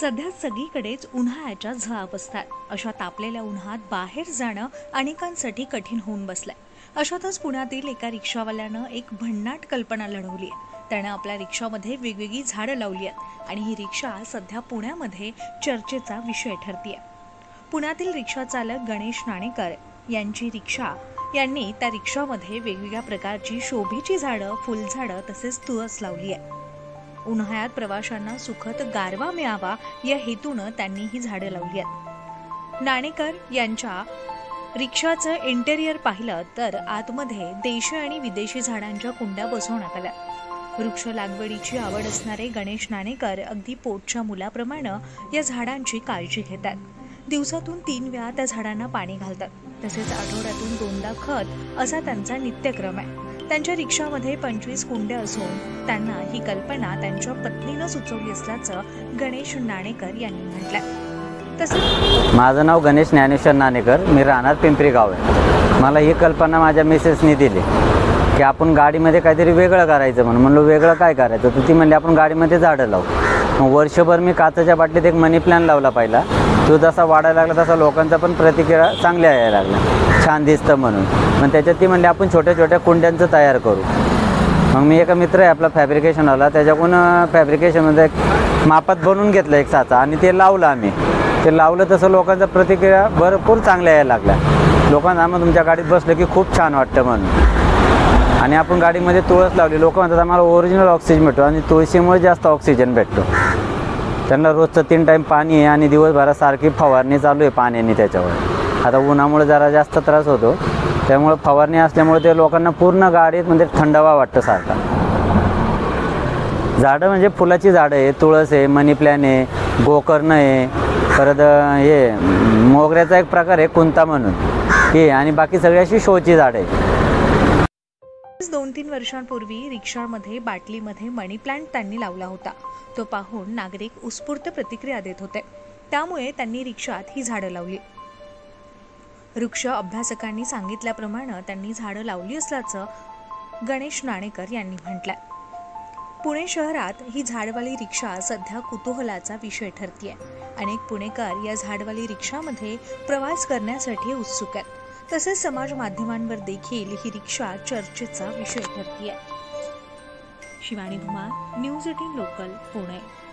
सध्या सगळीकडेच उन्हाळ्याच्या झळाप असतात अशा तापलेल्या उन्हात बाहेर जाणं अनेकांसाठी कठीण होऊन बसलंय. अशातच पुण्यातील एका रिक्षावाल्यानं एक भन्नाट कल्पना लढवली आहे त्यानं आपल्या रिक्षामध्ये वेगवेगळी झाडं लावली आहेत आणि ही रिक्षा सध्या पुण्यामध्ये चर्चेचा विषय ठरतीय. पुण्यातील रिक्षा चालक गणेश नाणेकर यांची रिक्षा यांनी त्या रिक्षामध्ये वेगवेगळ्या प्रकारची शोभेची झाडं फुलझाडं तसेच तुळस लावली आहे उन्हाळ्यात प्रवाशांना सुखद गारवा मिळावा या हेतूनं त्यांनी ही झाडं लावली आहेत. नाणेकर यांच्या रिक्षाचं इंटेरियर पाहिलं तर आतमध्ये देशी आणि विदेशी झाडांच्या कुंड्या बसवण्यात आल्या. वृक्ष लागवडीची आवड असणारे गणेश नाणेकर अगदी पोटच्या मुलाप्रमाणे या झाडांची काळजी घेतात. दिवसातून तीन वेळा त्या झाडांना पाणी घालतात. तसेच आठवड्यातून दोनदा खत असा त्यांचा नित्यक्रम आहे. त्यांच्या रिक्षामध्ये पंचवीस कुंड्या असून त्यांना ही कल्पना त्यांच्या पत्नीनं सुचवली असल्याचं गणेश नाणेकर यांनी म्हटलं तसंच माझं नाव गणेश ज्ञानेश्वर नाणेकर. मी राहणार पिंपरी गाव आहे. मला ही कल्पना माझ्या मिसेसनी दिली की आपण गाडीमध्ये काहीतरी वेगळं करायचं म्हणून. म्हणलं वेगळं काय करायचं? तर ती म्हणली आपण गाडीमध्ये झाडं लावू. मग वर्षभर मी काचाच्या बाटलीत एक मनी प्लॅन लावला पहिला. तो जसा वाढायला लागला तसा लोकांचा पण प्रतिक्रिया चांगल्या यायला लागला छान दिसतं म्हणून. मग त्याच्यात ती म्हणली आपण छोट्या छोट्या कुंड्यांचं तयार करू. मग मी एका मित्र आहे आपला फॅब्रिकेशनवाला त्याच्याकडून फॅब्रिकेशनमध्ये एक मापात बनवून घेतलं एक साचा आणि ते लावलं आम्ही. ते लावलं तसं लोकांचा प्रतिक्रिया भरपूर चांगल्या यायला लागल्या. लोकांना आम्हाला तुमच्या गाडीत बसलं की खूप छान वाटतं म्हणून. आणि आपण गाडीमध्ये तुळस लावली. लोक म्हणतात आम्हाला ओरिजिनल ऑक्सिजन भेटतो आणि तुळशीमुळे जास्त ऑक्सिजन भेटतो. त्यांना रोजचं तीन टाईम पाणी आहे आणि दिवसभरात सारखी फवारणी चालू आहे पाण्याने त्याच्यावर. आता उन्हामुळे जरा जास्त त्रास होतो. त्यामुळे फवारणी असल्यामुळे ते लोकांना पूर्ण गाडीत म्हणजे थंडावा वाटतं सारखा. झाडं म्हणजे फुलाची झाडं आहे तुळस आहे मनी प्लॅन आहे गोकर्ण आहे परत हे मोगऱ्याचा एक प्रकार आहे कुंता म्हणून. हे आणि बाकी सगळी अशी शोची झाडं आहे दोन तीन वर्षांपूर्वी रिक्षामध्ये बाटलीमध्ये मनी प्लांट त्यांनी लावला होता. तो पाहून नागरिक उत्स्फूर्त प्रतिक्रिया देत होते. त्यामुळे त्यांनी रिक्षात ही झाडं लावली. वृक्ष अभ्यासकांनी सांगितल्याप्रमाणे त्यांनी झाडं लावली असल्याचं गणेश नाणेकर यांनी म्हटलंय. पुणे शहरात ही झाडवाली रिक्षा सध्या कुतूहलाचा विषय ठरतीये. अनेक पुणेकर या झाडवाली रिक्षामध्ये प्रवास करण्यासाठी उत्सुक आहेत. तसेच समाज माध्यमांवर देखील ही रिक्षा चर्चेचा विषय ठरतीये. Shivani Bhuma news eighteen local Pune.